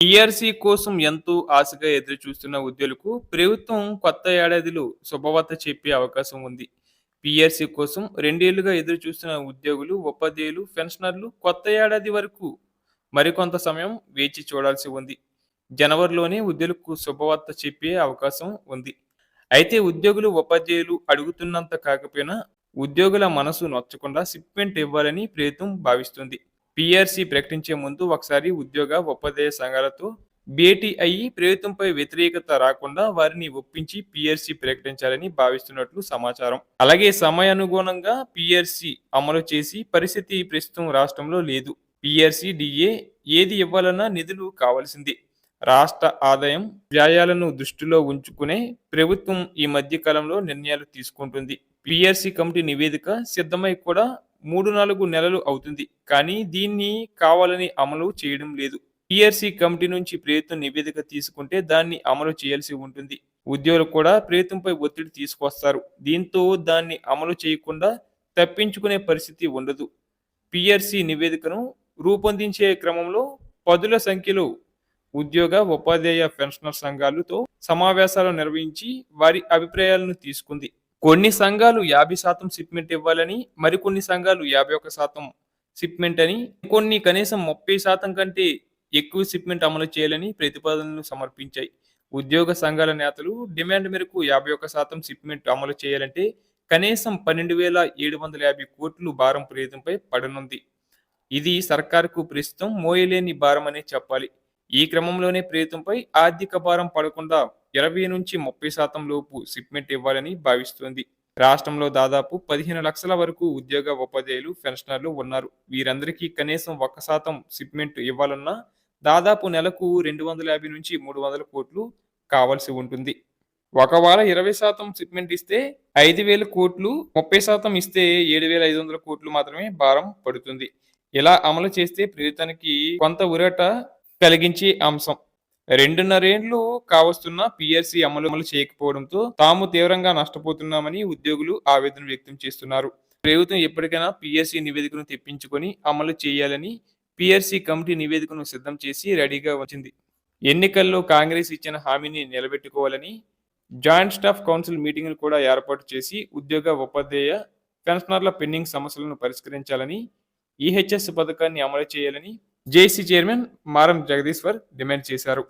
TRC కోసం ఎంతో ఆశగా ఎదురు చూస్తున్న ఉద్యోగులకు ప్రభుత్వం కొత్త ఏడాదిలో శుభవార్త చెప్పే అవకాశం ఉంది. పిఆర్సీ కోసం రెండేళ్ళుగా ఎదురు చూస్తున్న ఉద్యోగులు ఉపాధ్యాయులు పెన్షనర్లు కొత్త ఏడాది వరకు మరికొంత సమయం వేచి చూడాల్సి ఉంది. జనవరిలోనే ఉద్యోగులకు శుభవార్త చెప్పే అవకాశం ఉంది. అయితే ఉద్యోగులు ఉపాధ్యాయులు అడుగుతున్నంత కాకపోయినా ఉద్యోగుల మనసు నొచ్చకుండా సిప్మెంట్ ఇవ్వాలని ప్రభుత్వం భావిస్తుంది. పిఆర్సీ ప్రకటించే ముందు ఒకసారి ఉద్యోగ ఉపాధ్యాయ సంఘాలతో భేటీ అయ్యి ప్రభుత్వంపై వ్యతిరేకత రాకుండా వారిని ఒప్పించి పిఆర్సీ ప్రకటించాలని భావిస్తున్నట్లు సమాచారం. అలాగే సమయానుగుణంగా పిఆర్సీ అమలు చేసి పరిస్థితి ప్రస్తుతం రాష్ట్రంలో లేదు. పిఆర్సీ డిఏ ఏది ఇవ్వాలన్నా నిధులు కావాల్సిందే. రాష్ట్ర ఆదాయం వ్యయాలను దృష్టిలో ఉంచుకునే ప్రభుత్వం ఈ మధ్య కాలంలో నిర్ణయాలు తీసుకుంటుంది. పిఆర్సీ కమిటీ నివేదిక సిద్ధమై కూడా మూడు నాలుగు నెలలు అవుతుంది. కానీ దీన్ని కావాలని అమలు చేయడం లేదు. పిఆర్సీ కమిటీ నుంచి ప్రయత్నం నివేదిక తీసుకుంటే దాన్ని అమలు చేయాల్సి ఉంటుంది. ఉద్యోగులు కూడా ప్రయత్నంపై ఒత్తిడి తీసుకొస్తారు. దీంతో దాన్ని అమలు చేయకుండా తప్పించుకునే పరిస్థితి ఉండదు. పిఆర్సీ నివేదికను రూపొందించే క్రమంలో పదుల సంఖ్యలో ఉద్యోగ ఉపాధ్యాయ పెన్షనర్ సంఘాలతో సమావేశాలు నిర్వహించి వారి అభిప్రాయాలను తీసుకుంది. కొన్ని సంఘాలు యాభై శాతం సిప్మెంట్ ఇవ్వాలని మరికొన్ని సంఘాలు యాభై ఒక్క శాతం సిప్మెంట్ అని కొన్ని కనీసం ముప్పై శాతం కంటే ఎక్కువ సిప్మెంట్ అమలు చేయాలని ప్రతిపాదనలు సమర్పించాయి. ఉద్యోగ సంఘాల నేతలు డిమాండ్ మేరకు యాభై ఒక్క శాతం సిప్మెంట్ అమలు చేయాలంటే కనీసం పన్నెండు వేల ఏడు వందల యాభై కోట్లు భారం ప్రయోజనంపై పడనుంది. ఇది సర్కారుకు ప్రస్తుతం మోయలేని భారం అనే చెప్పాలి. ఈ క్రమంలోనే ప్రయత్నంపై ఆర్థిక భారం పడకుండా ఇరవై నుంచి ముప్పై శాతం లోపు షిప్మెంట్ ఇవ్వాలని భావిస్తోంది. రాష్ట్రంలో దాదాపు పదిహేను లక్షల వరకు ఉద్యోగ ఉపాధ్యాయులు పెన్షనర్లు ఉన్నారు. వీరందరికీ కనీసం ఒక్క శాతం సిప్మెంట్ ఇవ్వాలన్నా దాదాపు నెలకు రెండు వందల యాభై నుంచి మూడు వందల కోట్లు కావాల్సి ఉంటుంది. ఒకవేళ ఇరవై శాతం సిప్మెంట్ ఇస్తే ఐదు వేల కోట్లు ముప్పై శాతం ఇస్తే ఏడు వేల ఐదు వందల కోట్లు మాత్రమే భారం పడుతుంది. ఇలా అమలు చేస్తే ప్రభుత్వానికి కొంత ఉరట కలిగించే అంశం. రెండున్నరేండ్లు కావస్తున్న పిఆర్సీ అమలు అమలు చేయకపోవడంతో తాము తీవ్రంగా నష్టపోతున్నామని ఉద్యోగులు ఆవేదన వ్యక్తం చేస్తున్నారు. ప్రభుత్వం ఎప్పటికైనా పిఎస్సి నివేదికను తెప్పించుకొని అమలు చేయాలని పిఆర్సీ కమిటీ నివేదికను సిద్ధం చేసి రెడీగా వచ్చింది. ఎన్నికల్లో కాంగ్రెస్ ఇచ్చిన హామీని నిలబెట్టుకోవాలని జాయింట్ స్టాఫ్ కౌన్సిల్ మీటింగ్ను కూడా ఏర్పాటు చేసి ఉద్యోగ ఉపాధ్యాయ పెన్షనర్ల పెండింగ్ సమస్యలను పరిష్కరించాలని ఈహెచ్ఎస్ పథకాన్ని అమలు చేయాలని జేసీ చైర్మన్ మారం జగదీశ్వర్ డిమాండ్ చేశారు.